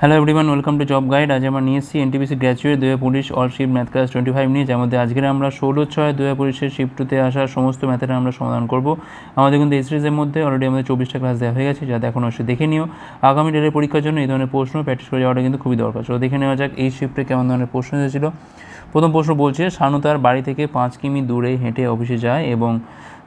Hello everyone welcome to job guide আজ আমরা নিয়ে এসেছি এনটিপিসি গ্র্যাজুয়েট দু police all shift math class twenty five নিয়ে, যার মধ্যে আজকের আমরা ষোলো ছয় দু পুলিশের শিফটুতে আসা সমস্ত ম্যাথের আমরা সমাধান করব। আমাদের কিন্তু এই সিরিজের মধ্যে অলরেডি আমাদের চব্বিশটা ক্লাস দেওয়া হয়ে গেছে, যা এখন অবশ্যই দেখে নিও। আগামী ডেটের পরীক্ষার জন্য এই ধরনের প্রশ্ন প্র্যাকটিস করে যাওয়াটা কিন্তু খুবই দরকার। চলো দেখে নেওয়া যাক এই শিফটে কেমন ধরনের প্রশ্ন এসেছিল। প্রথম প্রশ্ন বলছে শানু তার বাড়ি থেকে পাঁচ কিমি দূরে হেঁটে অফিসে যায় এবং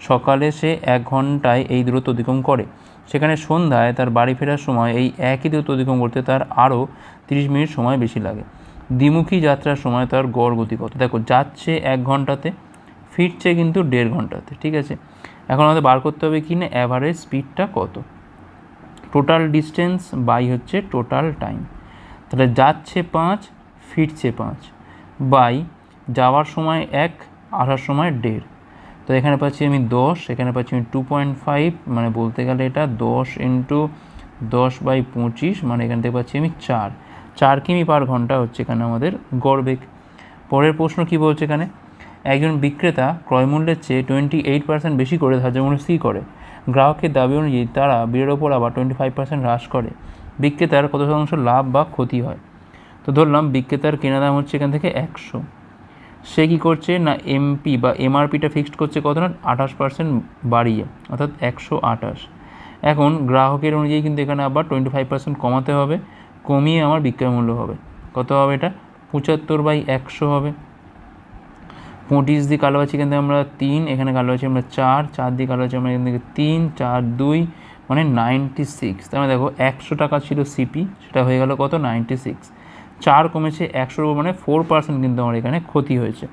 সকালে সে এক ঘন্টায় এই দূরত্ব অতিক্রম করে। সেখানে সন্ধ্যায় তার বাড়ি ফেরার সময় এই একই দূরত্ব অতিক্রম করতে তার আরও তিরিশ মিনিট সময় বেশি লাগে। দ্বিমুখী যাত্রার সময় তার গড় গতি কত? দেখো, যাচ্ছে এক ঘন্টাতে, ফিরছে কিন্তু দেড় ঘন্টাতে, ঠিক আছে? এখন আমাদের বার করতে হবে কি না? অ্যাভারেজ স্পিডটা কত? টোটাল ডিস্টেন্স বাই হচ্ছে টোটাল টাইম তাহলে যাচ্ছে পাঁচ, ফিরছে পাঁচ। বাই যাওয়ার সময় এক, আসার সময় দেড়। তো এখানে পাচ্ছি আমি দশ, এখানে পাচ্ছি আমি টু পয়েন্ট ফাইভ মানে বলতে গেলে এটা দশ ইন্টু দশ বাই পঁচিশ মানে এখান থেকে পাচ্ছি আমি চার। চার কিমি পার ঘণ্টা হচ্ছে এখানে আমাদের গড় বেগ। পরের প্রশ্ন কি বলছে এখানে? একজন বিক্রেতা ক্রয়মূল্যের চেয়ে টোয়েন্টি এইট পার্সেন্ট বেশি করে ধার্য মূল্য স্থির করে। গ্রাহকের দাবি অনুযায়ী তারা বিয়ের ওপর আবার টোয়েন্টি ফাইভ পার্সেন্ট হ্রাস করে। বিক্রেতার কত শতাংশ লাভ বা ক্ষতি হয়? তো ধরলাম বিক্রেতার কেনা দাম হচ্ছে এখান থেকে একশো। সে কী করছে? না এমপি বা এমআরপিটা ফিক্সড করছে কত না? আঠাশ পার্সেন্ট বাড়িয়ে, অর্থাৎ একশো আঠাশ। এখন গ্রাহকের অনুযায়ী কিন্তু এখানে আবার টোয়েন্টি ফাইভ পার্সেন্ট কমাতে হবে, কমিয়ে আমার বিক্রয় মূল্য হবে। কত হবে এটা? পঁচাত্তর বাই একশো হবে। পঁচিশ দিয়ে কালো আছে থেকে আমরা তিন, এখানে কালো আছে আমরা চার চার দিয়ে কালো আছে আমরা এখান থেকে তিন, চার, দুই মানে নাইনটি সিক্স তার মানে দেখো, একশো টাকা ছিল সিপি সেটা হয়ে গেল কত? নাইনটি সিক্স চার কমেছে একশোর উপর মানে ফোর পার্সেন্ট কিন্তু আমার এখানে ক্ষতি হয়েছে।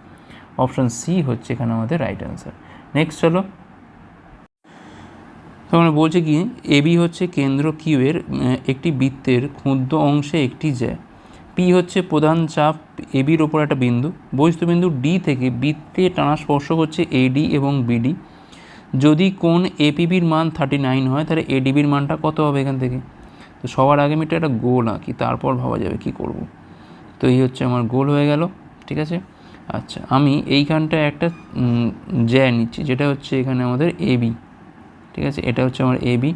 অপশান সি হচ্ছে এখানে আমাদের রাইট অ্যান্সার নেক্সট চলো। তখন বলছে কি এবি হচ্ছে কেন্দ্র কিউয়ের একটি বৃত্তের ক্ষুদ্র অংশে একটি জ্যা। পি হচ্ছে প্রধান চাপ এবির ওপর একটা বিন্দু। বহিস্থ বিন্দু ডি থেকে বৃত্তে টানা স্পর্শক হচ্ছে এডি এবং বিডি যদি কোন এপিবির মান থার্টি নাইন হয়, তাহলে এডিবির মানটা কত হবে এখান থেকে? তো সবার আগে আমি এটা একটা গোল আঁকি, তারপর ভাবা যাবে কি করব। তো এই হচ্ছে আমার গোল হয়ে গেল, ঠিক আছে? আচ্ছা আমি এইখানটা একটা জ্যা নিচ্ছি, যেটা হচ্ছে এখানে আমাদের এবি ঠিক আছে? এটা হচ্ছে আমার এবি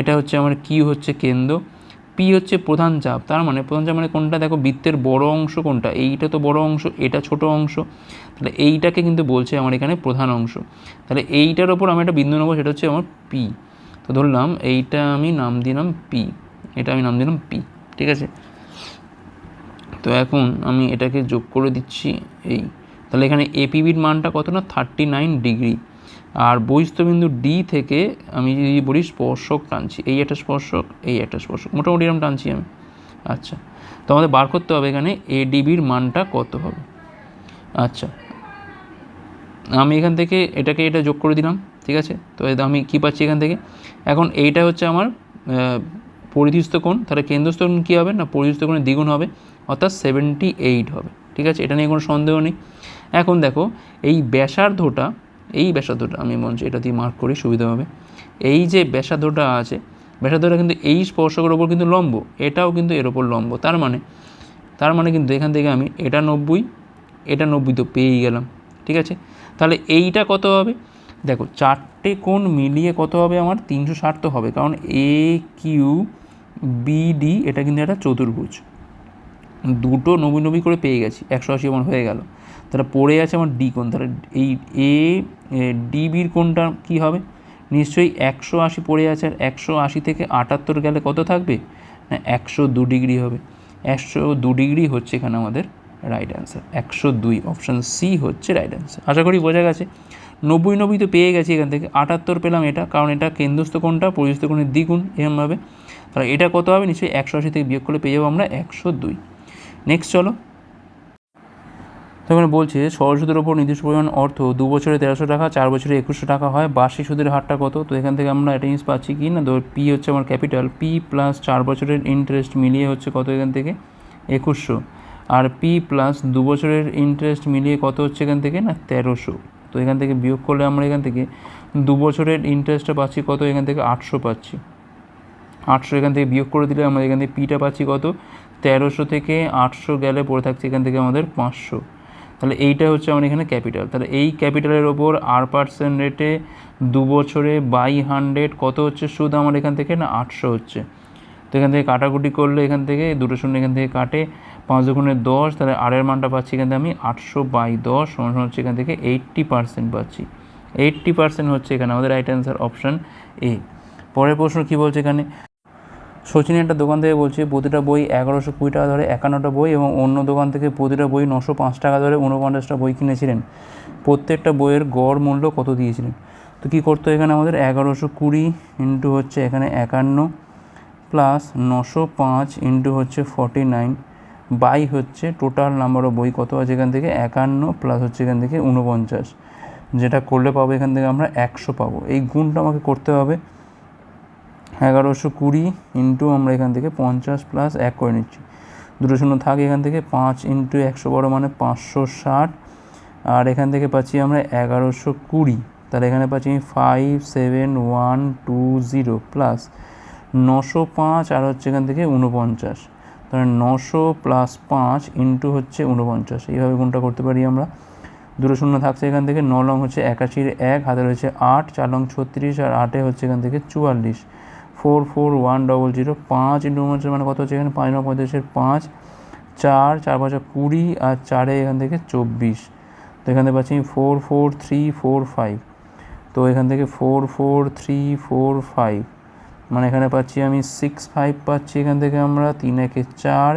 এটা হচ্ছে আমার কিউ হচ্ছে কেন্দ্র পি হচ্ছে প্রধান চাপ, তার মানে প্রধান চাপ মানে কোনটা? দেখো, বৃত্তের বড় অংশ কোনটা? এইটা তো বড় অংশ, এটা ছোট অংশ, তাহলে এইটাকে কিন্তু বলছে আমার এখানে প্রধান অংশ। তাহলে এইটার ওপর আমি একটা বিন্দু নেব, সেটা হচ্ছে আমার পি তো ধরলাম, এইটা আমি নাম দিলাম পি এটা আমি নাম দিলাম পি ঠিক আছে? তো এখন আমি এটাকে যোগ করে দিচ্ছি এই, তাহলে এখানে এপিবির মানটা কত না? থার্টি নাইন ডিগ্রি আর বহিস্থবিন্দু ডি থেকে আমি যদি বলি স্পর্শক টানছি, এই একটা স্পর্শক, এই একটা স্পর্শক, মোটামুটি এরকম টানছি আমি। আচ্ছা তো আমাদের বার করতে হবে এখানে এডিবির মানটা কত হবে? আচ্ছা আমি এখান থেকে এটাকে এটা যোগ করে দিলাম, ঠিক আছে? তো আমি কী পাচ্ছি এখান থেকে? এখন এইটা হচ্ছে আমার পরিধিস্থ কোণ, তাহলে কেন্দ্রস্থ কোণ কী হবে? না, পরিধিস্থ কোণের দ্বিগুণ হবে, অর্থাৎ সেভেন্টি এইট হবে। ঠিক আছে? এটা নিয়ে কোনো সন্দেহ নেই। এখন দেখো, এই ব্যাসার্ধটা এই ব্যাসার্ধটা, আমি মঞ্চ এটা দিয়ে মার্ক করি, সুবিধা হবে। এই যে ব্যাসার্ধটা আছে, ব্যাসার্ধটা কিন্তু এই স্পর্শকের ওপর কিন্তু লম্ব, এটাও কিন্তু এর ওপর লম্ব। তার মানে তার মানে কিন্তু এখান থেকে আমি এটা নব্বই এটা নব্বই তো পেয়েই গেলাম। ঠিক আছে? তাহলে এইটা কত হবে? দেখো, চারটে কোণ মিলিয়ে কত হবে আমার? তিনশো ষাট তো হবে। কারণ এ কিউ বিডি এটা কিন্তু একটা চতুর্ভুজ। দুটো নব্বই নব্বই করে পেয়ে গেছি, একশো আশি আমার হয়ে গেল। তাহলে পড়ে আছে আমার ডি কোণ তাহলে এই এ ডিবির কোণটা কী হবে? নিশ্চয়ই একশো আশি পড়ে আছে আর একশো আশি থেকে আটাত্তর গেলে কত থাকবে? না, একশো দু ডিগ্রি হবে। একশো দু ডিগ্রি হচ্ছে এখানে আমাদের রাইট অ্যান্সার একশো দুই অপশান সি হচ্ছে রাইট অ্যান্সার আশা করি বোঝা গেছে। নব্বই নব্বই তো পেয়ে গেছি এখান থেকে। আটাত্তর পেলাম এটা, কারণ এটা কেন্দ্রস্থ কোণটা পরিস্থ কোণের দ্বিগুণ এরমভাবে। তাহলে এটা কত হবে? নিশ্চয়ই একশো আশি থেকে বিয়োগ করলে পেয়ে যাব আমরা একশো দুই। নেক্সট চলো। তো এখানে বলছে সরল সুদের ওপর নির্দিষ্ট পরিমাণ অর্থ দু বছরে তেরোশো টাকা, চার বছরে একুশশো টাকা হয়। বার্ষিক সুদের হারটা কত? তো এখান থেকে আমরা একটা জিনিস পাচ্ছি কি না? ধর পি হচ্ছে আমার ক্যাপিটাল পি প্লাস চার বছরের ইন্টারেস্ট মিলিয়ে হচ্ছে কত এখান থেকে? একুশশো। আর পি প্লাস দু বছরের ইন্টারেস্ট মিলিয়ে কত হচ্ছে এখান থেকে না? তেরোশো। তো এখান থেকে বিয়োগ করলে আমরা এখান থেকে দু বছরের ইন্টারেস্টটা পাচ্ছি কত? এখান থেকে আটশো পাচ্ছি। আটশো এখান থেকে বিয়োগ করে দিলে আমরা এখান থেকে পিটা পাচ্ছি কত? তেরোশো থেকে আটশো গেলে পড়ে থাকছে এখান থেকে আমাদের পাঁচশো। তাহলে এইটা হচ্ছে আমার এখানে ক্যাপিটাল তাহলে এই ক্যাপিটালের ওপর আর পার্সেন্ট রেটে দু বছরে বাই হান্ড্রেড কত হচ্ছে? সুদ আমার এখান থেকে না আটশো হচ্ছে। তো এখান থেকে কাটাকুটি করলে এখান থেকে দুটো শূন্য এখান থেকে কাটে পাঁচ দুগুণে দশ, তাহলে আরের মানটা পাচ্ছি এখান থেকে আমি আটশো বাই দশ, সমান হচ্ছে এখান থেকে এইট্টি পার্সেন্ট পাচ্ছি। এইট্টি পার্সেন্ট হচ্ছে এখানে আমাদের রাইট অ্যান্সার অপশান এ পরের প্রশ্ন কী বলছে এখানে? সচিন একটা দোকান থেকে বলছে, প্রতিটা বই এগারোশো কুড়ি টাকা ধরে একান্নটা বই এবং অন্য দোকান থেকে প্রতিটা বই নশো পাঁচ টাকা ধরে উনপঞ্চাশটা বই কিনেছিলেন। প্রত্যেকটা বইয়ের গড় মূল্য কত দিয়েছিলেন? তো কী করতো এখানে আমাদের? এগারোশো কুড়ি ইন্টু হচ্ছে এখানে একান্ন, প্লাস নশো পাঁচ ইন্টু হচ্ছে ফর্টি নাইন, বাই হচ্ছে টোটাল নাম্বার অফ বই কত আছে এখান থেকে? একান্ন, প্লাস হচ্ছে এখান থেকে উনপঞ্চাশ যেটা করলে পাবো এখান থেকে আমরা একশো পাবো। এই গুণটা আমাকে করতে হবে। এগারোশো কুড়ি ইন্টু আমরা এখান থেকে পঞ্চাশ প্লাস এক করে নিচ্ছি। দুটো শূন্য থাকে এখান থেকে, পাঁচ ইন্টু একশো বড় মানে পাঁচশো ষাট। আর এখান থেকে পাচ্ছি আমরা এগারোশো কুড়ি। তাহলে এখানে পাচ্ছি five seven one two zero plus নশো পাঁচ আর হচ্ছে এখান থেকে উনপঞ্চাশ তাহলে নশো প্লাস পাঁচ ইন্টু হচ্ছে উনপঞ্চাশ এইভাবে গুণটা করতে পারি আমরা। দুটো শূন্য থাকছে এখান থেকে, ন লং হচ্ছে একাশির এক, হাতে রয়েছে আট, চার লং ছত্রিশ, আর আটে হচ্ছে এখান থেকে চুয়াল্লিশ। Four four one double zero পাঁচ ইন্টু মানে কত হচ্ছে এখানে? পাঁচ নয় পঁয়তাল্লিশের পাঁচ, চার চার পাঁচা কুড়ি আর চারে এখান থেকে চব্বিশ। তো এখান থেকে পাচ্ছি four four three four five তো এখান থেকে four four three four five মানে এখানে পাচ্ছি আমি সিক্স ফাইভ পাচ্ছি এখান থেকে আমরা, তিন একে চার,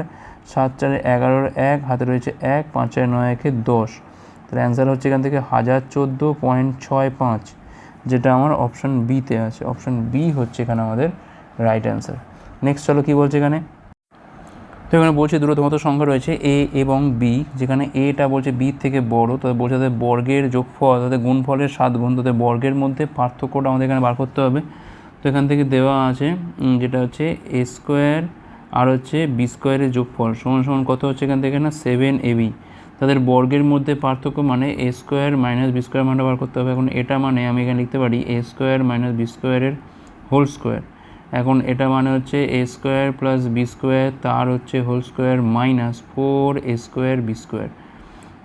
সাত চারে এগারোর এক, হাতে রয়েছে এক, পাঁচ চারে নয় একে দশ। তাহলে অ্যান্সার হচ্ছে এখান থেকে হাজার চোদ্দ পয়েন্ট ছয় পাঁচ। যেটা আমার অপশান বিতে আছে। অপশান বি হচ্ছে এখানে আমাদের রাইট অ্যান্সার নেক্সট চলো কী বলছে এখানে? তো এখানে বলছে দুটো মতো সংখ্যা রয়েছে এ এবং বি যেখানে এটা বলছে বি থেকে বড়, তাদের বলছে তাদের বর্গের যোগফল, তাদের গুণফলের সাত গুণ, তাদের বর্গের মধ্যে পার্থক্যটা আমাদের এখানে বার করতে হবে। তো এখান থেকে দেওয়া আছে যেটা হচ্ছে এ স্কোয়ার আর হচ্ছে বি স্কোয়ারের যোগফল। সমান সমান কত হচ্ছে এখান থেকে না? সেভেন এ বি তাদের বর্গের মধ্যে পার্থক্য মানে A square minus B square মানটা বার করতে হবে। এখন এটা মানে আমি এখানে লিখতে পারি এ স্কোয়ার মাইনাস বি স্কোয়ারের হোল স্কোয়ার এখন এটা মানে হচ্ছে A square plus B square তার হচ্ছে whole square minus four A square B square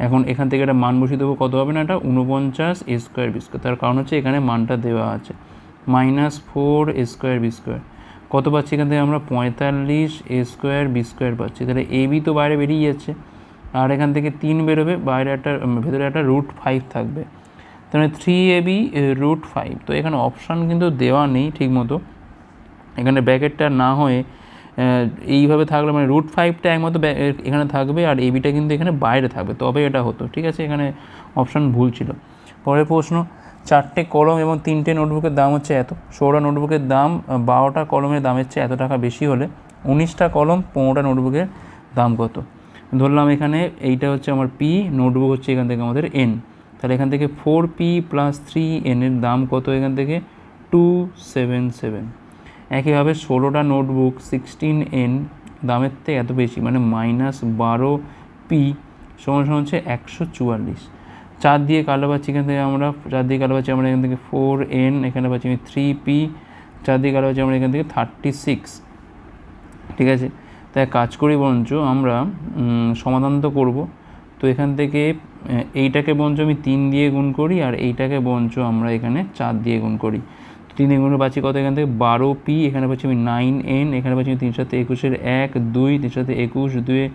এখন এখান থেকে একটা মান বসিয়ে দেবো, কত হবে না এটা? উনপঞ্চাশ এ স্কোয়ার বি স্কোয়ার তার কারণ হচ্ছে এখানে মানটা দেওয়া আছে। Minus four A square B square কত পাচ্ছি এখান থেকে আমরা? পঁয়তাল্লিশ এ স্কোয়ার বি স্কোয়ার পাচ্ছি। তাহলে এ বি তো বাইরে বেরিয়ে যাচ্ছে। আর এখান থেকে তিন বেরোবে, বাইরে একটা ভেতরে একটা রুট ফাইভ থাকবে। তাহলে three A B root five তো এখানে অপশান কিন্তু দেওয়া নেই ঠিকমতো। এখানে ব্যাকেটটা না হয়ে এইভাবে থাকলে মানে রুট ফাইভটা একমাত্র এখানে থাকবে আর এবিটা কিন্তু এখানে বাইরে থাকবে। তবে এটা হতো, ঠিক আছে? এখানে অপশান ভুল ছিল। পরের প্রশ্ন, চারটে কলম এবং তিনটে নোটবুকের দাম হচ্ছে এত। ষোলোটা নোটবুকের দাম বারোটা কলমের দামের চেয়ে এত টাকা বেশি হলে উনিশটা কলম পনেরোটা নোটবুকের দাম কত? ধরলাম এখানে এইটা হচ্ছে আমার পি নোটবুক হচ্ছে এখান থেকে আমাদের এন তাহলে এখান থেকে ফোর পি প্লাস থ্রি এনের দাম কত এখান থেকে? টু সেভেন সেভেন একইভাবে ষোলোটা নোটবুক সিক্সটিন এন দামের থেকে এত বেশি মানে মাইনাস বারো পি সমান সমান হচ্ছে একশো চুয়াল্লিশ। চার দিয়ে কালো পাচ্ছি এখান থেকে আমরা, চার দিয়ে কালো পাচ্ছি আমরা এখান থেকে ফোর এন এখানে পাচ্ছি আমি থ্রি পি চার দিয়ে কালো পাচ্ছি আমরা এখান থেকে থার্টি সিক্স ঠিক আছে? তাই কাজ করি বরঞ্চ আমরা সমাধান তো করব। তো এখান থেকে এইটাকে বরঞ্চ আমি তিন দিয়ে গুণ করি আর এইটাকে বরঞ্চ আমরা এখানে চার দিয়ে গুণ করি। তিন দিয়ে গুণ পাচ্ছি কত এখান থেকে? বারো পি, এখানে পাচ্ছি আমি নাইন এন, এখানে পাচ্ছি আমি তিন সাথে একুশের এক, দুই, তিন সাথে একুশ, দুয়ে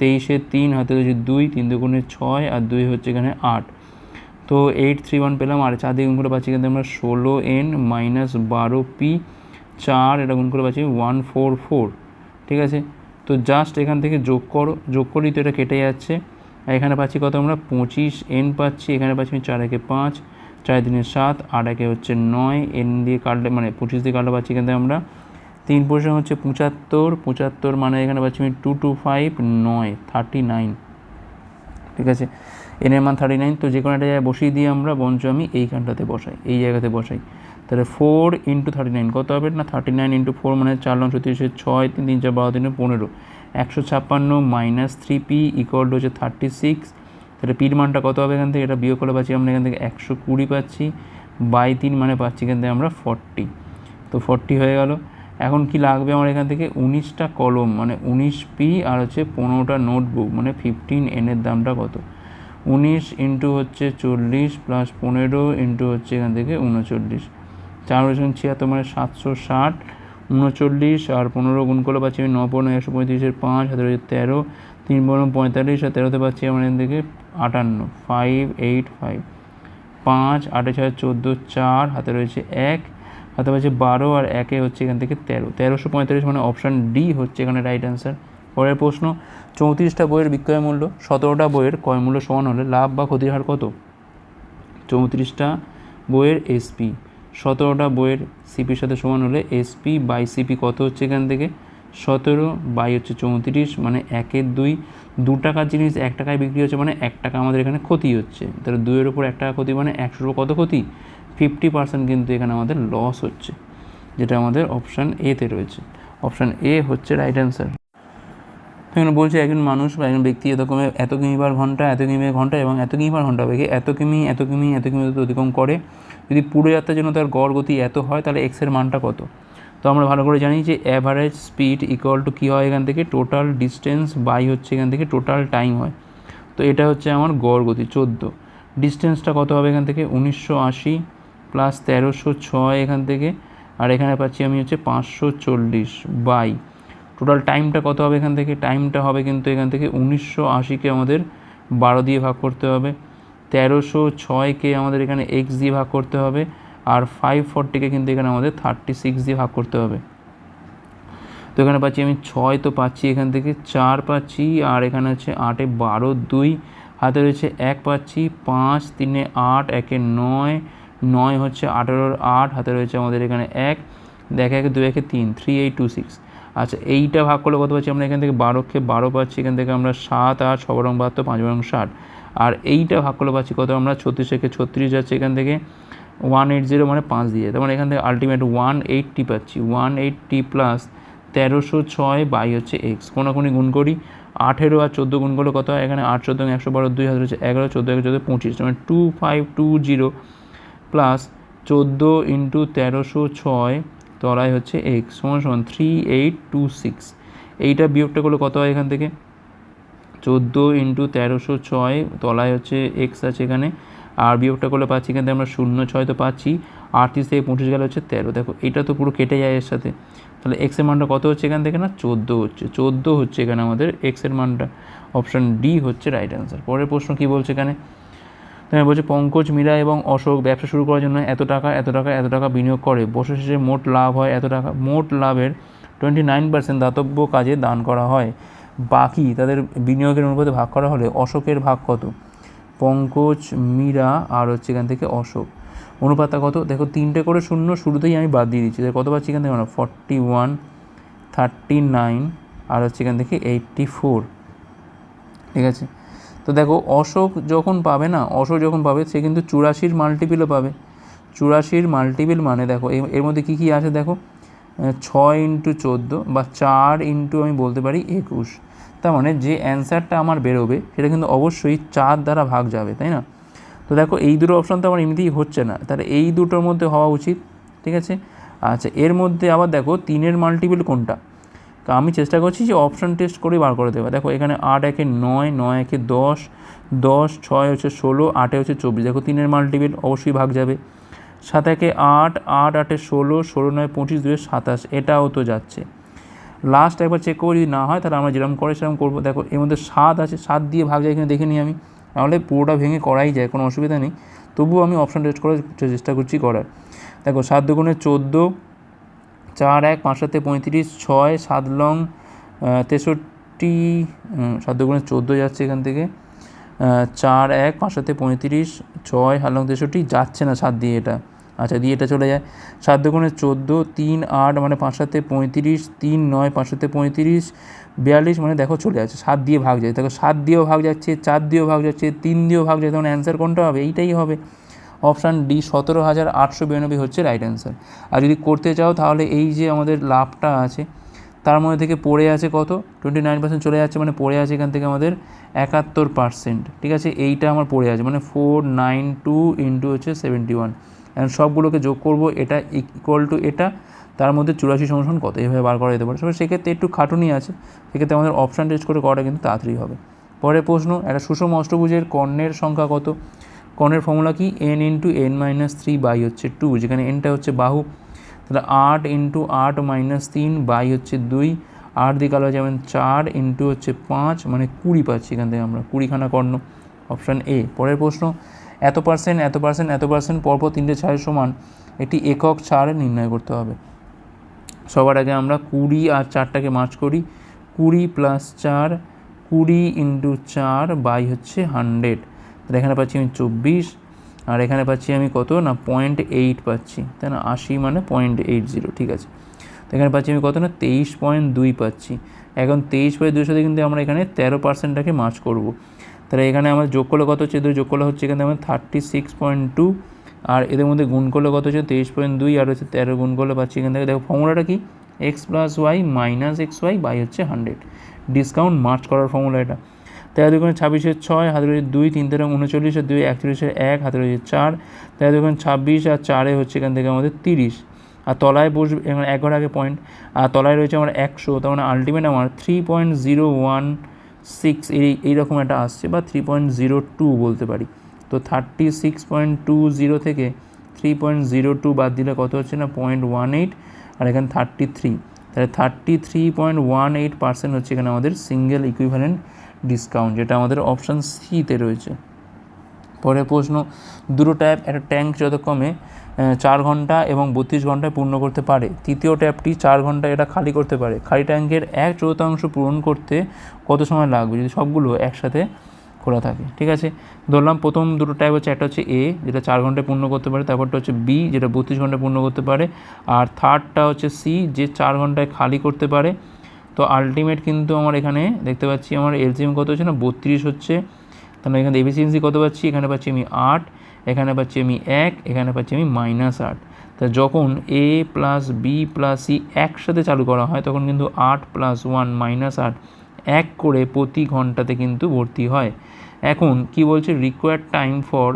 তেইশে তিন, হাতে হচ্ছে দুই, তিন দু দুগুণে ছয় আর দুই হচ্ছে এখানে আট। তো এইট থ্রি ওয়ান পেলাম আর চার দিয়ে গুণ করে পাচ্ছি কিন্তু আমরা ষোলো এন মাইনাস বারো পি, চার, এটা গুণ করে পাচ্ছি ওয়ান ফোর ফোর, ঠিক আছে? তো জাস্ট এখান থেকে যোগ করো, যোগ করলেই তো এটা কেটে যাচ্ছে। এখানে পাচ্ছি কত আমরা? পঁচিশ এন পাচ্ছি, এখানে পাচ্ছি আমি চার একে পাঁচ, চার দিনে সাত, আট একে হচ্ছে নয় এন দিয়ে কাটলে মানে পঁচিশ দিয়ে কাটলে পাচ্ছি এখান থেকে আমরা তিন পয়সা হচ্ছে পঁচাত্তর পঁচাত্তর মানে এখানে পাচ্ছি আমি টু টু ফাইভ নয় থার্টি নাইন ঠিক আছে? এনের মান থার্টি নাইন তো যে কোনো একটা জায়গায় বসিয়ে দিয়ে আমরা বঞ্চ আমি এইখানটাতে বসাই, এই জায়গাতে বসাই। তাহলে ফোর ইন্টু থার্টি নাইন কত হবে? না থার্টি নাইন ইন্টু ফোর মানে চার লং ছত্রিশে ছয়, তিন তিন, চার, বারো, তিন, পনেরো। একশো ছাপ্পান্ন মাইনাস থ্রি পি ইকুয়াল হচ্ছে থার্টি সিক্স তাহলে পির মানটা কত হবে এখান থেকে? এটা বিয়োগ করে পাচ্ছি আমরা এখান থেকে একশো কুড়ি পাচ্ছি। বাই তিন মানে পাচ্ছি এখান থেকে আমরা ফর্টি তো ফর্টি হয়ে গেল। এখন কি লাগবে আমার এখান থেকে? উনিশটা কলম মানে উনিশ পি আর হচ্ছে পনেরোটা নোটবুক মানে ফিফটিন এনের দামটা কত? উনিশ ইন্টু হচ্ছে চল্লিশ প্লাস পনেরো ইন্টু হচ্ছে এখান থেকে উনচল্লিশ। চার বছর ছিয়াত্তর মানে সাতশো ষাট, উনচল্লিশ, আর পনেরো গুণ করলে পাচ্ছি আমি ন পনেরো একশো পঁয়ত্রিশের পাঁচ হাতে রয়েছে তেরো, তিন পনেরো পঁয়তাল্লিশ, আর তেরোতে পাচ্ছি আমার এখান থেকে আটান্ন ফাইভ এইট ফাইভ পাঁচ, আটে ছয়, চোদ্দ, চার, হাতে রয়েছে এক, হাতে পাচ্ছি বারো, আর একে হচ্ছে এখান থেকে তেরো। তেরোশো পঁয়তাল্লিশ মানে অপশান ডি হচ্ছে এখানে রাইট অ্যান্সার পরের প্রশ্ন, চৌত্রিশটা বইয়ের বিক্রয় মূল্য, সতেরোটা বইয়ের ক্রয় মূল্য সমান হলে লাভ বা ক্ষতির হার কত? চৌত্রিশটা বইয়ের এসপি সতেরোটা বইয়ের সিপির সাথে সমান হলে এসপি বাই সিপি কত হচ্ছে এখান থেকে? সতেরো বাই হচ্ছে চৌত্রিশ মানে একের দুই। দু টাকার জিনিস এক টাকায় বিক্রি হচ্ছে মানে এক টাকা আমাদের এখানে ক্ষতি হচ্ছে। তাহলে দুইয়ের উপর এক টাকা ক্ষতি মানে একশোর উপর কত ক্ষতি? ফিফটি পার্সেন্ট কিন্তু এখানে আমাদের লস হচ্ছে, যেটা আমাদের অপশান এতে রয়েছে। অপশান এ হচ্ছে রাইট অ্যান্সার এখানে বলছে একজন মানুষ বা একজন ব্যক্তি এত কমে এত কিমি পার ঘণ্টা এত কিমি ঘণ্টা এবং এত কিমি পার ঘণ্টা বেগে এত কিমি এত কিমি এত কিমি অতিক্রম করে। যদি পুরো যাত্রার জন্য তার গড় গতি এত হয়, তাহলে এক্সের মানটা কত? তো আমরা ভালো করে জানি যে অ্যাভারেজ স্পিড ইকুয়াল টু কী হয় এখান থেকে? টোটাল ডিস্টেন্স বাই হচ্ছে এখান থেকে টোটাল টাইম হয়। তো এটা হচ্ছে আমার গড় গতি চোদ্দ। ডিস্টেন্সটা কত হবে এখান থেকে? উনিশশো আশি প্লাস তেরোশো ছয় এখান থেকে। আর এখানে পাচ্ছি আমি হচ্ছে পাঁচশো চল্লিশ বাই টোটাল টাইমটা কত হবে এখান থেকে? টাইমটা হবে কিন্তু এখান থেকে উনিশশো আশিকে আমাদের বারো দিয়ে ভাগ করতে হবে। তেরোশো ছয়কে আমাদের এখানে এক্স দিয়ে ভাগ করতে হবে আর ফাইভ ফোরটিকে কিন্তু এখানে আমাদের থার্টি সিক্স দিয়ে ভাগ করতে হবে। তো এখানে পাচ্ছি আমি ছয় তো পাচ্ছি এখান থেকে, চার পাচ্ছি আর এখানে হচ্ছে আটে বারো দুই, হাতে রয়েছে এক পাচ্ছি, পাঁচ, তিনে আট, একে নয় নয় হচ্ছে আঠেরোর আট, হাতে রয়েছে আমাদের এখানে এক দেখ একে দুই, একে তিন থ্রি এইট টু সিক্স আচ্ছা এইটা ভাগ করলে কত পাচ্ছি আমরা এখান থেকে? বারোকে বারো পাচ্ছি, এখান থেকে আমরা সাত, আট ছ বরং বাহাত্তর, পাঁচ বরং ষাট। আর এইটা ভাগ করলে পাচ্ছি কত? আমরা ছত্রিশ থেকে ছত্রিশ যাচ্ছে এখান থেকে ওয়ান এইট জিরো মানে পাঁচ দিয়ে। তার মানে এখান থেকে আলটিমেট ওয়ান এইটটি পাচ্ছি। ওয়ান এইটটি প্লাস তেরোশো ছয় বাই হচ্ছে এক্স কোনাকুনি গুণ করি, আঠেরো আর চোদ্দ গুণ করলে কত হয়? এখানে আট, চোদ্দ একশো বারো, দুই হাজার হচ্ছে এগারো, চোদ্দ, এক, চোদ্দ, পঁচিশ। মানে two five two zero plus চোদ্দ ইন্টু তেরোশো ছয় তলায় হচ্ছে এক্স সমান সমান থ্রি এইট টু সিক্স এইটা বিয়োগটা করলে কত হয় এখান থেকে? চোদ্দ ইন্টু তেরোশো ছয়, তলায় হচ্ছে এক্স আছে এখানে। আর বিয়োগটা করলে পাচ্ছি এখান থেকে আমরা শূন্য ছয় তো পাচ্ছি। আটত্রিশ থেকে পঁচিশ গেলে হচ্ছে তেরো। দেখো, এটা তো পুরো কেটে যায় এর সাথে। তাহলে এক্সের মানটা কত হচ্ছে এখান থেকে না? চোদ্দ হচ্ছে। চোদ্দ হচ্ছে এখানে আমাদের এক্সের মানটা। অপশান ডি হচ্ছে রাইট অ্যান্সার পরের প্রশ্ন কী বলছে এখানে? তাহলে বলছে, পঙ্কজ, মীরা এবং অশোক ব্যবসা শুরু করার জন্য এত টাকা এত টাকা এত টাকা বিনিয়োগ করে। বছর শেষে মোট লাভ হয় এত টাকা। মোট লাভের টোয়েন্টি নাইন পার্সেন্ট দাতব্য কাজে দান করা হয়। বাকি তাদের বিনিয়োগের অনুপাতে ভাগ করা হলে অশোকের ভাগ কত? পঙ্কজ, মীরা আর হচ্ছে এখান থেকে অশোক। অনুপাতটা কত? দেখো, তিনটে করে শূন্য শুরুতেই আমি বাদ দিয়ে দিচ্ছি। কত পাচ্ছি এখান থেকে ফর্টি ওয়ান থার্টি নাইন আর হচ্ছে এখান থেকে এইটটি ফোর ঠিক আছে? তো দেখো, অশোক যখন পাবে না, অশোক যখন পাবে, সে কিন্তু চুরাশির মাল্টিপিলও পাবে। চুরাশির মাল্টিপিল মানে দেখো, এর মধ্যে কী কী আছে দেখো? ছয় ইন্টু চোদ্দ বা চার ইন্টু আমি বলতে পারি একুশ। তার মানে যে অ্যান্সারটা আমার বেরোবে, সেটা কিন্তু অবশ্যই চার দ্বারা ভাগ যাবে, তাই না? তো দেখো, এই দুটো অপশান তো আমার এমনিতেই হচ্ছে না। তাহলে এই দুটোর মধ্যে হওয়া উচিত, ঠিক আছে? আচ্ছা এর মধ্যে আবার দেখো, তিনের মাল্টিপিল কোনটা? আমি চেষ্টা করছি যে অপশান টেস্ট করে বার করে দেবো দেখো, এখানে আট একে নয় নয় একে দশ দশ, ছয় হচ্ছে ষোলো, আটে হচ্ছে চব্বিশ। দেখো, তিনের মাল্টিপিল অবশ্যই ভাগ যাবে। সাত একে আট আট আটে ষোলো ষোলো নয় পঁচিশ, দুয়ে সাতাশ। এটাও তো যাচ্ছে। লাস্ট একবার চেক করব, যদি না হয়, তাহলে আমরা যেরকম করে সেরকম করব। দেখো, এর মধ্যে সাত আছে, সাত দিয়ে ভাগ যায় এখানে, দেখে নিই আমি। তাহলে পুরোটা ভেঙে করাই যায়, কোনো অসুবিধা নেই। তবুও আমি অপশান টেস্ট করার চেষ্টা করছি করার। দেখো, সাত দুগুণে চোদ্দ, চার এক, পাঁচ সাতে পঁয়ত্রিশ, ছয়, সাত লং তেষট্টি সাত দুগুণে চোদ্দ যাচ্ছে এখান থেকে। চার এক, পাঁচ সাতে পঁয়ত্রিশ, ছয়, সাত লং তেষট্টি, যাচ্ছে না সাত দিয়ে এটা। আচ্ছা দিয়ে এটা চলে যায়। সাত দুগুণে চোদ্দ, তিন আট মানে পাঁচ সাতে পঁয়ত্রিশ, তিন নয় পাঁচ সাতে পঁয়ত্রিশ, বিয়াল্লিশ মানে দেখো চলে যাচ্ছে, সাত দিয়ে ভাগ যায়। দেখো সাত দিয়েও ভাগ যাচ্ছে, চার দিয়েও ভাগ যাচ্ছে, তিন দিয়েও ভাগ যাচ্ছে, তখন অ্যান্সার কোনটা হবে? এইটাই হবে। অপশান ডি সতেরো হাজার আটশো বিরানব্বই হচ্ছে রাইট অ্যান্সার আর যদি করতে চাও তাহলে এই যে আমাদের লাভটা আছে, তার মধ্যে থেকে পড়ে আছে কত? টোয়েন্টি নাইন পার্সেন্ট চলে যাচ্ছে মানে পড়ে আছে এখান থেকে আমাদের একাত্তর পার্সেন্ট ঠিক আছে? এইটা আমার পড়ে আছে মানে ফোর নাইন টু ইন্টু হচ্ছে সেভেন্টি ওয়ান অ্যান্ড সবগুলোকে যোগ করব, এটা ইকুয়াল টু এটা, তার মধ্যে চুরাশি সমসন কত? এইভাবে বার করা যেতে পারে। তবে সেক্ষেত্রে একটু খাটুনি আছে, সেক্ষেত্রে আমাদের অপশান টেস্ট করে করাটা কিন্তু তাড়াতাড়ি হবে। পরের প্রশ্ন, একটা সুষম অষ্টভুজের কর্ণের সংখ্যা কত? কর্ণের ফর্মুলা কি? N into N minus three by হচ্ছে টু যেখানে এনটা হচ্ছে বাহু। তাহলে আট ইন্টু আট মাইনাস তিন বাই হচ্ছে দুই, আট দিকে আলো যেমন চার ইন্টু হচ্ছে পাঁচ মানে কুড়ি পাচ্ছি এখান থেকে আমরা, কুড়িখানা কর্ণ অপশান এ পরের প্রশ্ন এত পার্সেন্ট এত পার্সেন্ট এত পার্সেন্ট পরপর তিনটে ছাড়ের সমান একটি একক ছাড় নির্ণয় করতে হবে। সবার আগে আমরা কুড়ি আর চারটাকে মার্চ করি। কুড়ি প্লাস চার, কুড়ি ইন্টু চার বাই হচ্ছে হান্ড্রেড তাহলে এখানে পাচ্ছি আমি চব্বিশ, আর এখানে পাচ্ছি আমি কত? না পয়েন্ট এইট পাচ্ছি। তাই না? আশি মানে পয়েন্ট এইট জিরো ঠিক আছে। তো এখানে পাচ্ছি আমি কত? না, তেইশ পয়েন্ট দুই পাচ্ছি। এখন তেইশ পয়েন্ট দুইয়ের সাথে কিন্তু আমরা এখানে তেরো পার্সেন্টটাকে মার্চ করব। তাহলে এখানে আমার যোগ করলে কত হচ্ছে? এদের যোগ করলে হচ্ছে এখানে আমার থার্টি সিক্স পয়েন্ট টু আর এদের মধ্যে গুণ করলে কত হচ্ছে? তেইশ পয়েন্ট দুই আর হচ্ছে তেরো গুণ করলে পাচ্ছি এখান থেকে। দেখো ফর্মুলাটা কি? X plus Y minus X Y by হচ্ছে হান্ড্রেড ডিসকাউন্ট মার্চ করার ফর্মুলা এটা তেরো দুগুণে ছাব্বিশের ছয়, হাতে রয়েছে দুই, তিন, তেরো উনচল্লিশের দুই একচল্লিশের এক, হাতে রয়েছে চার। তেরো দুগুণে ছাব্বিশ আর চারে হচ্ছে এখান থেকে আমাদের তিরিশ। আর তলায় বসবে মানে এক ঘর আগে পয়েন্ট আর তলায় রয়েছে আমার একশো, তার মানে আলটিমেট আমার three point zero one six এই, এইরকম একটা আসছে বা থ্রি পয়েন্ট জিরো টু বলতে পারি। তো thirty six point two zero থেকে থ্রি পয়েন্ট জিরো টু বাদ দিলে কত হচ্ছে না? পয়েন্ট ওয়ান এইট আর এখানে থার্টি থ্রি তাহলে thirty three point one eight percent হচ্ছে এখানে আমাদের সিঙ্গেল ইকুইভ্যালেন্ট ডিসকাউন্ট যেটা আমাদের অপশান সিতে রয়েছে। পরের প্রশ্ন, দুটো ট্যাপ একটা ট্যাঙ্ক যতক্ষণে চার ঘণ্টা এবং বত্রিশ ঘন্টায় পূর্ণ করতে পারে। তৃতীয় ট্যাপটি চার ঘণ্টা এটা খালি করতে পারে। খালি ট্যাঙ্কের এক চতুর্থাংশ পূরণ করতে কত সময় লাগবে? যদি সবগুলো একসাথে খোলা থাকে। ঠিক আছে? ধরলাম প্রথম দুটো ট্যাব হচ্ছে, একটা হচ্ছে এ, যেটা চার ঘন্টায় পূর্ণ করতে পারে। তারপরটা হচ্ছে বি, যেটা বত্রিশ ঘন্টায় পূর্ণ করতে পারে। আর থার্ডটা হচ্ছে সি, যে চার ঘন্টায় খালি করতে পারে। তো আলটিমেট কিন্তু আমার এখানে দেখতে পাচ্ছি, আমার এলসিএম কত হচ্ছে না? বত্রিশ হচ্ছে। তাহলে এখানে এফিসিয়েন্সি কত পাচ্ছি? এখানে পাচ্ছি আমি আট। এখানে পাচ্ছি আমি এক, এখানে পাচ্ছি আমি মাইনাস আট। তা যখন A plus B plus C একসাথে চালু করা হয়, তখন কিন্তু আট প্লাস ওয়ান মাইনাস আট এক করে প্রতি ঘন্টাতে কিন্তু ভর্তি হয়। এখন কি বলছে? রিকোয়ার্ড টাইম ফর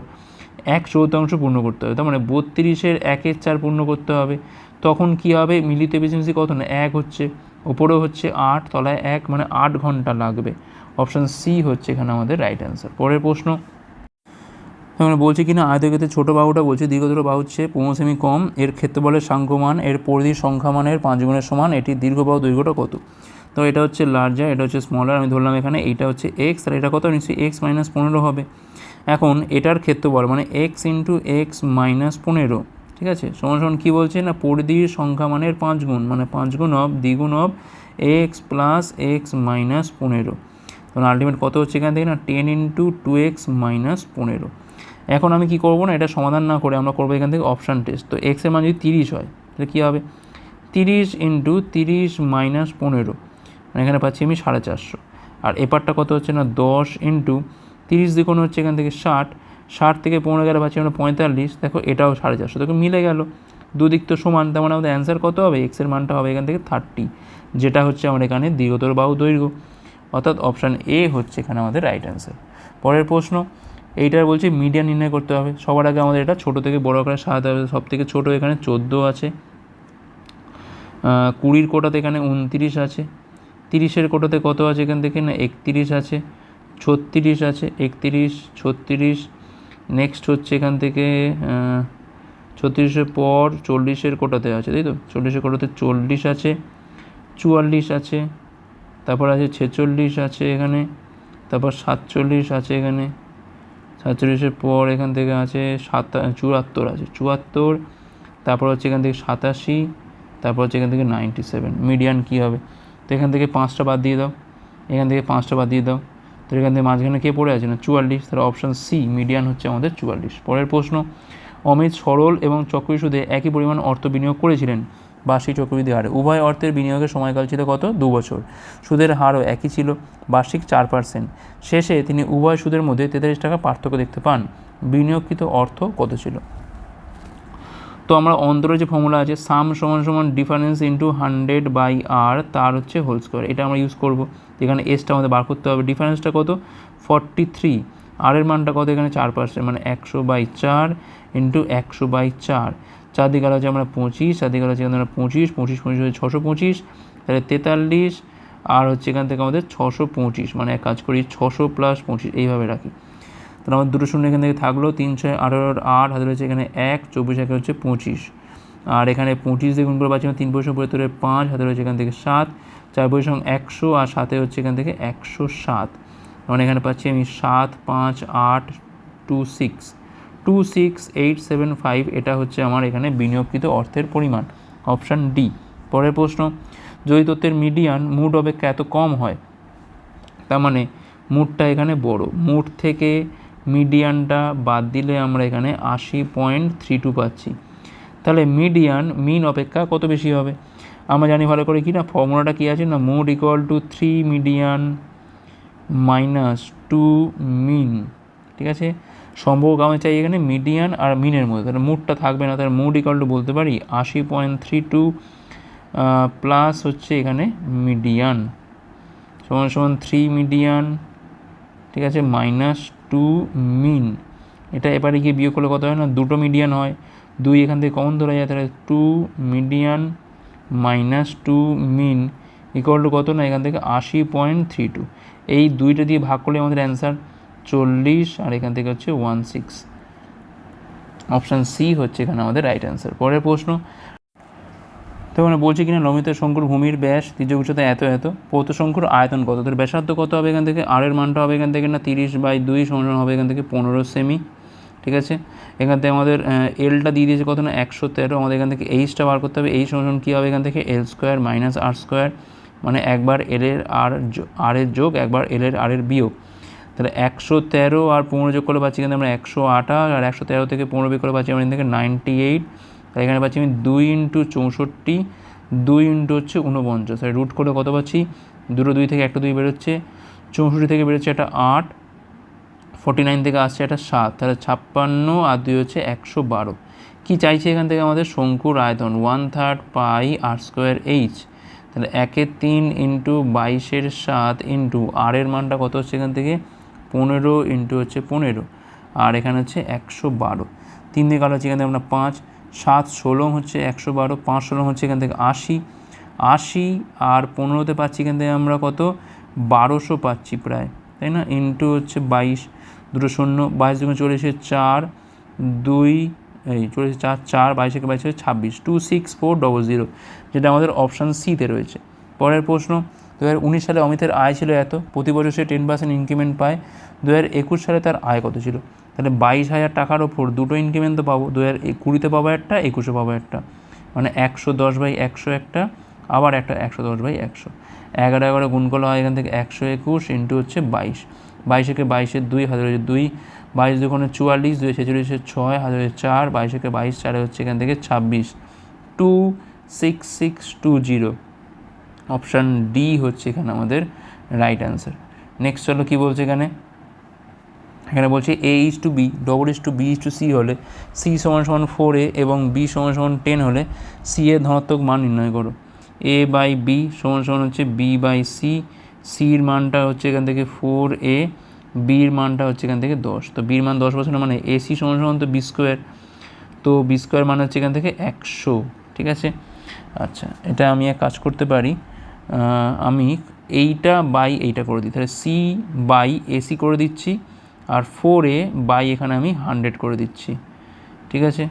এক চৌতাংশ পূর্ণ করতে হবে। তার মানে বত্রিশের একের চার পূর্ণ করতে হবে। তখন কি হবে? মিলিত এফিসিয়েন্সি কত না? এক হচ্ছে। ওপরেও হচ্ছে আট, তলায় এক মানে আট ঘণ্টা লাগবে। অপশান সি হচ্ছে এখানে আমাদের রাইট অ্যান্সার পরের প্রশ্ন। মানে বলছে কিনা আয়তক্ষেত্রে ছোটো বাহুটা বলছে দীর্ঘতর বাহু হচ্ছে পনেরো সেমি কম। এর ক্ষেত্রফলের সাংখ্যমান এর পরিধির সংখ্যামানের পাঁচ গুণের সমান এটি দীর্ঘ বাহু দৈর্ঘ্যটা কত? তো এটা হচ্ছে লার্জার এটা হচ্ছে স্মলার আমি ধরলাম এখানে এইটা হচ্ছে এক্স আর এটা কত? নিশ্চয়ই এক্স মাইনাস পনেরো হবে। এখন এটার ক্ষেত্রফল মানে এক্স ইন্টু এক্স মাইনাস পনেরো, ঠিক আছে? সমান সমান কী বলছে না, পরিধির সংখ্যা মানের পাঁচ গুণ মানে পাঁচ গুণ অফ দ্বিগুণ of X plus X minus পনেরো। তখন আলটিমেট কত হচ্ছে এখান থেকে না ten into two X minus পনেরো। এখন আমি কি করব না, এটা সমাধান না করে আমরা করব এখান থেকে অপশান টেস্ট তো এক্সের মান যদি তিরিশ হয়, তাহলে কী হবে? তিরিশ ইন্টু তিরিশ মাইনাস পনেরো। মানে এখানে পাচ্ছি আমি সাড়ে চারশো। আর এপারটা কত হচ্ছে না? দশ ইন্টু তিরিশ দ্বিগুণ হচ্ছে এখান থেকে ষাট। ষাট থেকে পনেরো গেলে পাচ্ছি আমরা পঁয়তাল্লিশ। দেখো এটাও সাড়ে চারশো। দেখো মিলে গেল। দুদিক তো সমান তেমন মানে আমাদের অ্যান্সার কত হবে? এক্সের মানটা হবে এখান থেকে থার্টি যেটা হচ্ছে আমার এখানে দীর্ঘতর বাহু দৈর্ঘ্য। অর্থাৎ অপশান এ হচ্ছে এখানে আমাদের রাইট অ্যান্সার পরের প্রশ্ন এইটার বলছি মিডিয়ান নির্ণয় করতে হবে। সবার আগে আমাদের এটা ছোটো থেকে বড় আকারে সাজাতে হবে। সব থেকে ছোটো এখানে চোদ্দ আছে। কুড়ির কোটাতে এখানে উনতিরিশ আছে। তিরিশের কোটাতে কত আছে এখান থেকে না? একত্রিশ আছে। ছত্রিশ আছে। একত্রিশ, ছত্রিশ। নেক্সট হচ্ছে এখান থেকে ছত্রিশের পর চল্লিশের কোটাতে আছে, তাই তো? চল্লিশের কোটাতে চল্লিশ আছে। চুয়াল্লিশ আছে। তারপর আছে ছেচল্লিশ আছে এখানে। তারপর সাতচল্লিশ আছে এখানে। সাতচল্লিশের পর এখান থেকে আছে সাতা, চুয়াত্তর আছে, চুয়াত্তর, তারপর হচ্ছে এখান থেকে সাতাশি, তারপর হচ্ছে এখান থেকে নাইনটি সেভেন মিডিয়ান কী হবে? তো এখান থেকে পাঁচটা বাদ দিয়ে দাও, এখান থেকে পাঁচটা বাদ দিয়ে দাও তো এখান থেকে মাঝখানে কে পড়ে আছে না? চুয়াল্লিশ, তাহলে অপশান সি মিডিয়ান হচ্ছে আমাদের চুয়াল্লিশ। পরের প্রশ্ন, অমিত সরল এবং চক্রী সুদে একই পরিমাণ অর্থ বিনিয়োগ করেছিলেন? বার্ষিক চক্রবৃদ্ধি হারে। উভয় অর্থের বিনিয়োগের সময়কাল ছিল কত? দু বছর। সুদের হারও একই ছিল, বার্ষিক চার পার্সেন্ট শেষে তিনি উভয় সুদের মধ্যে তেতাল্লিশ টাকা পার্থক্য দেখতে পান। বিনিয়োগকৃত অর্থ কত ছিল? তো আমরা অন্তরে যে ফর্মুলা আছে সাম সমান সমান ডিফারেন্স ইন্টু হান্ড্রেড বাই আর তার হচ্ছে হোল স্কোয়ার এটা আমরা ইউজ করব। এখানে এসটা আমাদের বার করতে হবে। ডিফারেন্সটা কত? ফর্টি থ্রি আরের মানটা কত? এখানে চার পার্সেন্ট মানে একশো বাই চার ইন্টু একশো বাই চার। চারদিকে আলো হচ্ছে আমরা পঁচিশ চারদিকে আলো হচ্ছে এখানে আমরা পঁচিশ পঁচিশ পঁচিশ হচ্ছে ছশো পঁচিশ, তাহলে তেতাল্লিশ, আর হচ্ছে এখান থেকে আমাদের ছশো পঁচিশ মানে এক কাজ করি, ছশো প্লাস পঁচিশ, এইভাবে রাখি। তাহলে আমার দুটো শূন্য এখান থেকে থাকল, তিন ছয় আট হাতে হচ্ছে এখানে এক, চব্বিশ একে হচ্ছে পঁচিশ। আর এখানে পঁচিশ গুণ করে পাচ্ছি তিন পয়সা পাঁচ, হাতে রয়েছে এখান থেকে সাত, চার পয়সা একশো, আর সাথে হচ্ছে এখান থেকে একশো সাত। মানে এখানে পাচ্ছি আমি সাত, পাঁচ, আট two six two six eight seven five এটা হচ্ছে আমার এখানে বিনিয়োগকৃত অর্থের পরিমাণ অপশান ডি পরের প্রশ্ন যদি তথ্যের মিডিয়ান মুড অপেক্ষা এত কম হয়, তার মানে মুডটা এখানে বড়। মুড থেকে মিডিয়ানটা বাদ দিলে আমরা এখানে আশি পয়েন্ট থ্রি টু পাচ্ছি। তাহলে মিডিয়ান মিন অপেক্ষা কত বেশি হবে? আমরা জানি ভালো করে কি না ফর্মুলাটা কী আছে না mode equal to three median minus two mean ঠিক আছে? সম্ভব আমি চাই এখানে মিডিয়ান আর মিনের মধ্যে। তাহলে মুডটা থাকবে না, তাহলে মুড ইকুয়াল টু বলতে পারি আশি পয়েন্ট থ্রি টু প্লাস হচ্ছে এখানে মিডিয়ান সমান সমান থ্রি মিডিয়ান ঠিক আছে মাইনাস টু মিন এটা এবারে গিয়ে বিয়োগ করলে কত হয় না? দুটো মিডিয়ান হয়। দুই এখান থেকে কমন ধরা যায়, তাহলে two median minus two mean equal to কত না? এখান থেকে আশি পয়েন্ট থ্রি টু। এই দুইটা দিয়ে ভাগ করলে আমাদের অ্যান্সার চল্লিশ, আর এখান থেকে হচ্ছে ওয়ান সিক্স অপশান সি হচ্ছে এখানে আমাদের রাইট অ্যান্সার পরের প্রশ্ন তো মানে বলছে কিনা, লমিত শঙ্কুর ভূমির ব্যাস তীর্য উচ্চতা এত এত, পৌত শঙ্কুর আয়তন কত? তোর ব্যাসার্ধ কত হবে এখান থেকে? আর এর মানটা হবে এখান থেকে না, তিরিশ বাই দুই সমান হবে এখান থেকে পনেরো সেমি ঠিক আছে? এখান থেকে আমাদের এলটা দিয়ে দিয়েছে কত না, একশো তেরো, আমাদের এখান থেকে এইচটা বার করতে হবে এই সমান কী হবে এখান থেকে? L square minus R square মানে একবার এলের আর আর এর যোগ, একবার এলের আর এর বিয়োগ। তাহলে একশো তেরো আর পনেরো যোগ করলে পাচ্ছি কিন্তু আমরা একশো আঠাশ, আর একশো তেরো থেকে পনেরো বিয়োগ করে পাচ্ছি আমরা এখান থেকে নাইনটি এইট, তাহলে এখানে পাচ্ছি আমি দুই ইন্টু চৌষট্টি, দুই ইন্টু হচ্ছে উনপঞ্চাশ তাহলে রুট করে কত পাচ্ছি? দুটো দুই থেকে একটা দুই বেরোচ্ছে, চৌষট্টি থেকে বেরোচ্ছে একটা আট, ফর্টি নাইন থেকে আসছে একটা সাত, তাহলে ছাপ্পান্ন আর দুই হচ্ছে একশো বারো। কী চাইছে এখান থেকে আমাদের? শঙ্কুর আয়তন one third pi R square H তাহলে একের তিন ইন্টু বাইশের সাত ইন্টু আরের মানটা কত হচ্ছে এখান থেকে? পনেরো ইন্টু হচ্ছে পনেরো, আর এখানে হচ্ছে একশো বারো। তিন দিকে কালো হচ্ছে এখান থেকে আমরা পাঁচ, সাত, ষোলো হচ্ছে একশো বারো, পাঁচ, ষোলো হচ্ছে এখান থেকে আশি। আশি আর পনেরোতে পাচ্ছি এখান থেকে আমরা কত? বারোশো পাচ্ছি প্রায়, তাই না? ইন্টু হচ্ছে বাইশ, দুটো শূন্য, বাইশ দুগুণ এসে চার, দুই, এই চলে এসে চার চার, বাইশ থেকে বাইশ ছাব্বিশ two six four double zero যেটা আমাদের অপশান সিতে রয়েছে। পরের প্রশ্ন দু হাজার উনিশ সালে অমিতের আয় ছিল এত, প্রতি বছর সে টেন পার্সেন্ট ইনক্রিমেন্ট পায়। দু হাজার একুশ সালে তার আয় কত ছিল? তাহলে বাইশ হাজার টাকার ওপর দুটো ইনক্রিমেন্ট তো পাবো। দু হাজার কুড়িতে পাবো একটা, একুশে পাবো একটা। মানে একশো দশ বাই একশো একটা, আবার একটা একশো দশ বাই একশো। এগারো এগারো গুণ করলে হয় এখান থেকে একশো একুশ ইন্টু হচ্ছে বাইশ। বাইশেকে বাইশের দুই হাজারের দুই। বাইশ দুগুণে চুয়াল্লিশ, দুই ছেচল্লিশে ছয় হাজারের চার। বাইশেকে বাইশ, চারে হচ্ছে এখান থেকে ছাব্বিশ। Two six six two zero option D হচ্ছে এখানে আমাদের রাইট অ্যান্সার নেক্সট চলো কী বলছে এখানে? এখানে বলছে A is two B double is two B is two C হলে সি সমান সমান ফোর এ এবং বি সমান সমান টেন হলে সি এর ধনাত্মক মান নির্ণয় করো। এ বাই বি সমান সমান হচ্ছে বি বাই সি সির মানটা হচ্ছে এখান থেকে ফোর এ বির মানটা হচ্ছে এখান থেকে দশ। তো বির মান দশ বছর মানে এসি সমান সমান তো বি স্কোয়ার তো বি স্কোয়ার মানে হচ্ছে এখান থেকে একশো, ঠিক আছে? আচ্ছা এটা আমি এক কাজ করতে পারি। আমি এইটা বাই এইটা করে দিই। তাহলে সি বাই এসি করে দিচ্ছি আর ফোর এ বাই এখানে আমি হান্ড্রেড করে দিচ্ছি। ঠিক আছে?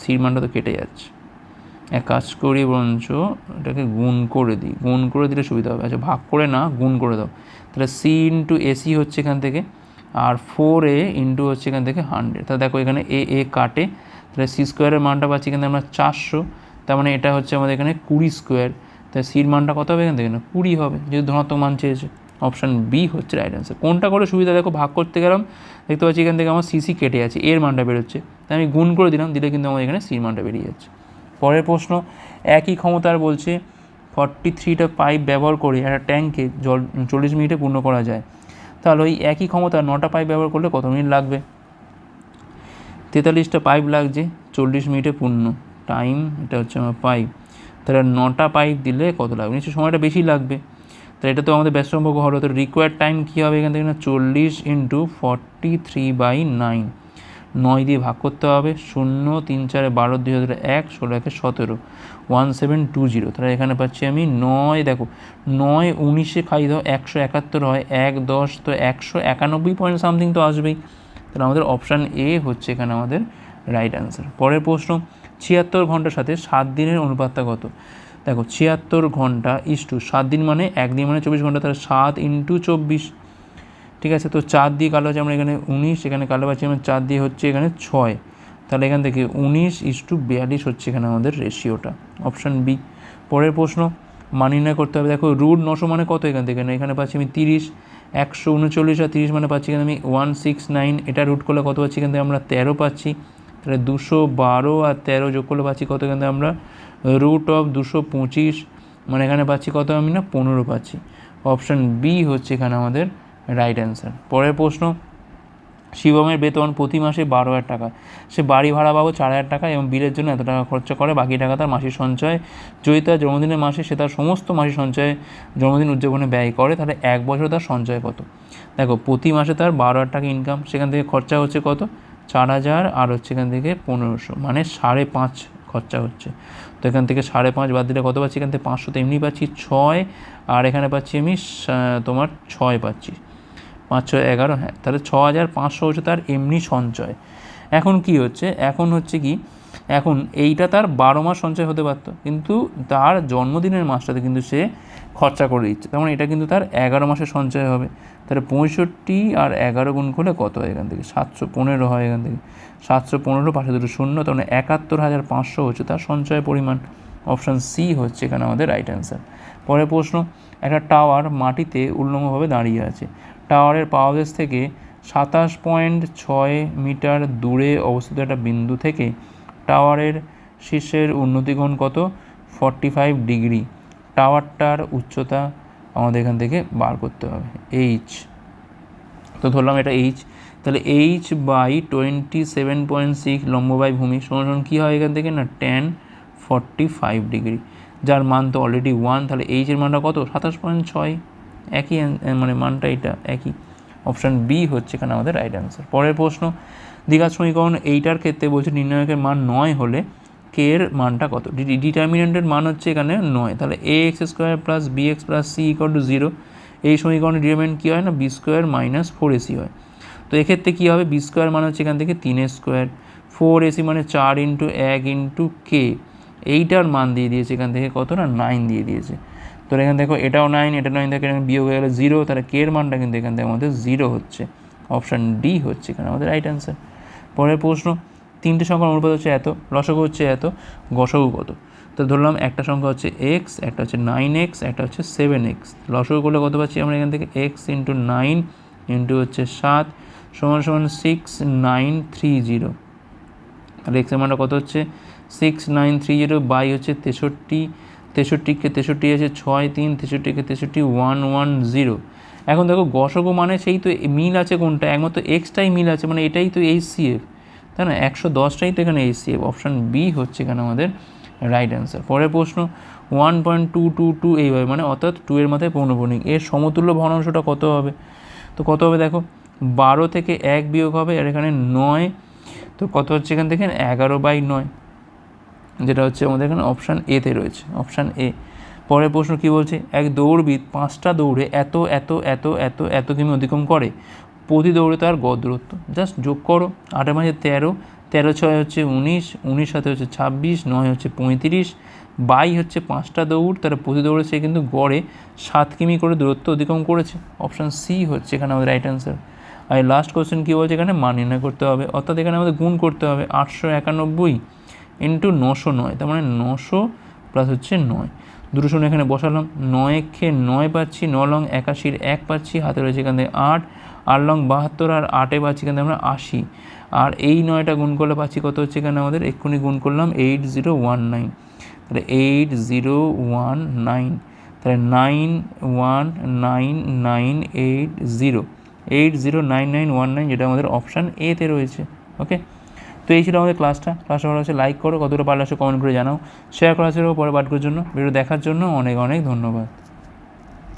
সির মানটা তো কেটে যাচ্ছে। এক কাজ করি বরঞ্চ এটাকে গুণ করে দিই। গুণ করে দিলে সুবিধা হবে। আচ্ছা ভাগ করে না, গুণ করে দাও। তাহলে সি ইন্টু এসি হচ্ছে এখান থেকে আর ফোর এ ইন্টু হচ্ছে এখান থেকে হান্ড্রেড তাহলে দেখো এখানে এ এ কাটে। তাহলে সি স্কোয়ারের মানটা পাচ্ছি এখানে আমরা চারশো। তার মানে এটা হচ্ছে আমাদের এখানে কুড়ি স্কোয়ার তাহলে সির মানটা কত হবে এখান থেকে? না, কুড়ি হবে, যেহেতু ধনাত্মক মান চেয়েছে। অপশান বি হচ্ছে রাইট অ্যান্সার কোনটা করে সুবিধা? দেখো, ভাগ করতে গেলাম, দেখতে পাচ্ছি এখান থেকে আমার সিসি কেটে আছে এর মানটা বেরোচ্ছে। তাই আমি গুণ করে দিলাম, দিলে কিন্তু আমার এখানে সির মানটা বেরিয়ে যাচ্ছে। পরের প্রশ্ন, একই ক্ষমতার বলছে ফর্টি থ্রিটা পাইপ ব্যবহার করে একটা ট্যাঙ্কে জল, চল্লিশ মিনিটে পূর্ণ করা যায়। তাহলে ওই একই ক্ষমতা নটা পাইপ ব্যবহার করলে কত মিনিট লাগবে? তেতাল্লিশটা পাইপ লাগছে, চল্লিশ মিনিটে পূর্ণ। টাইম এটা হচ্ছে আমার পাইপ তাহলে নটা পাইপ দিলে কত লাগবে? নিশ্চয়ই সময়টা বেশি লাগবে। তাহলে এটা তো আমাদের ব্যস্তসম্পর্ক হলো। তো রিকোয়ার্ড টাইম কী হবে এখান থেকে না? চল্লিশ into forty three by nine নয় দিয়ে ভাগ করতে হবে। শূন্য, তিন, চারে, বারো, দুই হাজার এক, ষোলো, একে সতেরো। ওয়ান সেভেন টু জিরো তাহলে এখানে পাচ্ছি আমি নয়, দেখো, নয়, উনিশে খাই দাও, একশো একাত্তর হয়। এক, দশ, তো একশো একানব্বই পয়েন্ট সামথিং তো আসবেই। তাহলে আমাদের অপশান এ হচ্ছে এখানে আমাদের রাইট অ্যান্সার। পরের প্রশ্ন, ছিয়াত্তর ঘণ্টার সাথে সাত দিনের অনুপাতটা কত? দেখো, ছিয়াত্তর ঘণ্টা ইস টু সাত দিন মানে একদিন মানে চব্বিশ ঘণ্টা, তাহলে সাত ইন্টু চব্বিশ। ঠিক আছে, তো চার দিয়ে কালো আছে আমরা এখানে উনিশ, এখানে কালো পাচ্ছি আমরা চার দিয়ে হচ্ছে এখানে ছয়। তাহলে এখান থেকে উনিশ ইস টু বিয়াল্লিশ হচ্ছে এখানে আমাদের রেশিওটা অপশান বি পরের প্রশ্ন, মান নির্ণয় করতে হবে। দেখো রুট নশো মানে কত এখান থেকে? না, এখানে পাচ্ছি আমি তিরিশ, একশো উনচল্লিশ আর তিরিশ মানে পাচ্ছি এখানে আমি ওয়ান সিক্স নাইন এটা রুট করলে কত পাচ্ছি এখান থেকে? আমরা তেরো পাচ্ছি। তাহলে দুশো বারো আর তেরো যোগ করলে পাচ্ছি কত থেকে আমরা? রুট অফ দুশো পঁচিশ মানে এখানে পাচ্ছি কত আমি না? পনেরো পাচ্ছি। অপশান বি হচ্ছে এখানে আমাদের রাইট অ্যান্সার পরের প্রশ্ন, শিবমের বেতন প্রতি মাসে বারো হাজার টাকা। সে বাড়ি ভাড়া পাবো চার হাজার টাকা এবং বিলের জন্য এত টাকা খরচা করে, বাকি টাকা তার মাসিক সঞ্চয়। যদি তার জন্মদিনের মাসে সে তার সমস্ত মাসিক সঞ্চয়ে জন্মদিন উদযাপনে ব্যয় করে, তাহলে এক বছর তার সঞ্চয় কত? দেখো, প্রতি মাসে তার বারো হাজার টাকা ইনকাম সেখান থেকে খরচা হচ্ছে কত? চার হাজার আর হচ্ছে এখান থেকে পনেরোশো মানে সাড়ে পাঁচ খরচা হচ্ছে। তো এখান থেকে সাড়ে পাঁচ বাদ দিলে কত পাচ্ছি? এখান থেকে পাঁচশো, তো এমনি পাচ্ছি ছয়, আর এখানে পাচ্ছি আমি তোমার ছয় পাচ্ছি। পাঁচ, ছয়, এগারো হ্যাঁ তাহলে ছ হাজার পাঁচশো হচ্ছে তার এমনি সঞ্চয়। এখন কি হচ্ছে? এখন হচ্ছে কি এখন এইটা তার বারো মাস সঞ্চয় হতে পারতো, কিন্তু তার জন্মদিনের মাসটাতে কিন্তু সে খরচা করে দিচ্ছে। তেমন এটা কিন্তু তার এগারো মাসের সঞ্চয় হবে। তাহলে পঁয়ষট্টি আর এগারো গুণ করলে কত হয় এখান থেকে? সাতশো পনেরো হয় এখান থেকে। সাতশো পনেরো পাশে দুটো শূন্য তখন একাত্তর হাজার পাঁচশো হচ্ছে তার সঞ্চয় পরিমাণ। অপশান সি হচ্ছে এখানে আমাদের রাইট অ্যান্সার পরের প্রশ্ন, একটা টাওয়ার মাটিতে উল্লম্বভাবে দাঁড়িয়ে আছে। টাওয়ারের পাওয়ারবেস থেকে সাতাশ পয়েন্ট ছয় মিটার দূরে অবস্থিত একটা বিন্দু থেকে টাওয়ারের শীর্ষের উন্নতিকোণ কত? Forty five degree. টাওয়ারটার উচ্চতা আমাদের এখান থেকে বার করতে হবে। এইচ তো ধরলাম এটা এইচ তাহলে H by twenty seven point six লম্ব বাই ভূমি সমান কী হয় এখান থেকে? না টেন ফর্টি ফাইভ ডিগ্রি। যার মান তো অলরেডি ওয়ান তাহলে এইচের মানটা কত? সাতাশ পয়েন্ট ছয়। একই মানে মানটা এটা, একই। অপশান বি হচ্ছে এখানে আমাদের রাইট অ্যান্সার পরের প্রশ্ন দ্বিঘাত সমীকরণ এইটার ক্ষেত্রে বলছে নির্ণায়কের মান নয় হলে কে এর মানটা কত? ডিটারমিনেন্টের মান হচ্ছে এখানে নয়। তাহলে A X square plus B X plus C equal to zero এই সমীকরণের ডিটারমিনেন্ট কী হয় না? B square minus four AC হয়। তো এক্ষেত্রে কী হবে? বি স্কোয়ার মানে হচ্ছে এখান থেকে তিনের স্কোয়ার ফোর এসি মানে চার ইন্টু এক ইন্টু কে এইটার মান দিয়ে দিয়েছে এখান থেকে কত না? নাইন দিয়ে দিয়েছে। তো এখানে দেখো এটাও নাইন এটা নাইন থেকে বিয়োগ হয়ে গেলে জিরো তাহলে কে এর মানটা কিন্তু এখান থেকে আমাদের জিরো হচ্ছে। অপশান ডি হচ্ছে এখানে আমাদের রাইট অ্যান্সার পরের প্রশ্ন, তিনটে সংখ্যার অনুপাত হচ্ছে এত লসগু হচ্ছে এত, গসগু কত? তো ধরলাম একটা সংখ্যা হচ্ছে এক্স একটা হচ্ছে নাইন এক্স একটা হচ্ছে সেভেন এক্স লসগু করলে কত পাচ্ছি আমরা এখান থেকে? এক্স ইন্টু নাইন ইন্টু হচ্ছে সাত, সমান সমান সিক্স নাইন থ্রি জিরো তাহলে এক্সের মানটা কত হচ্ছে? Six nine three zero by হচ্ছে তেষট্টি, তেষট্টিকে তেষট্টি আছে ছয় তিন, তেষট্টিকে তেষট্টি ওয়ান ওয়ান জিরো এখন দেখো গসগো মানে সেই তো মিল আছে কোনটা? একমাত্র এক্সটাই মিল আছে মানে এটাই তো এইচ সি তাই না? একশো দশটাই তো এখানে এইচ অপশান বি হচ্ছে এখানে আমাদের রাইট অ্যান্সার পরের প্রশ্ন one point two two two এইভাবে মানে অর্থাৎ টু এর মাথায় পৌনপণিক এর সমতুল্য ভগ্নাংশটা কত হবে? তো কত হবে দেখো? বারো থেকে এক বিয়োগ হবে, আর এখানে নয়। তো কত হচ্ছে এখান থেকে? এগারো বাই নয়। যেটা হচ্ছে আমাদের এখানে অপশান এতে রয়েছে। অপশান এ পরের প্রশ্ন কী বলছে? এক দৌড়বিদ পাঁচটা দৌড়ে এত এত এত এত এত কিমি অতিক্রম করে, প্রতি দৌড়ে তার গড় দূরত্ব। জাস্ট যোগ করো, আটের মাঝে তেরো তেরো ছয় হচ্ছে উনিশ উনিশ সাথে হচ্ছে ছাব্বিশ, নয় হচ্ছে পঁয়ত্রিশ, বাই হচ্ছে পাঁচটা দৌড় তারা প্রতি দৌড়ে সে কিন্তু গড়ে সাত কিমি করে দূরত্ব অতিক্রম করেছে। অপশান সি হচ্ছে এখানে আমাদের রাইট অ্যান্সার আর লাস্ট কোশ্চেন কী বলছে এখানে? মান নির্ণয় করতে হবে। অর্থাৎ এখানে আমাদের গুণ করতে হবে। আটশো একানব্বই ইন্টু নশো নয়, তার মানে নশো প্লাস হচ্ছে নয়। দুটো এখানে বসালাম। নয় খে নয় পাচ্ছি, ন লং একাশির এক পাচ্ছি, হাতে রয়েছে এখান থেকে আট। আট লং বাহাত্তর আর আটে পাচ্ছি এখান থেকে আমরা আশি। আর এই নয়টা গুণ করলে পাচ্ছি কত হচ্ছে এখানে আমাদের? এক্ষুনি গুণ করলাম এইট জিরো ওয়ান নাইন তাহলে এইট জিরো ওয়ান নাইন তাহলে nine one nine nine eight zero eight zero nine nine one nine যেটা আমাদের অপশান এতে রয়েছে। ওকে তো এই ছিল আমাদের ক্লাসটা ক্লাসটা ভালো হচ্ছে লাইক করো, কতটা পারলে আসে কমেন্ট করে জানাও। শেয়ার করা ছিল পরে পাঠকের জন্য। ভিডিও দেখার জন্য অনেক অনেক ধন্যবাদ।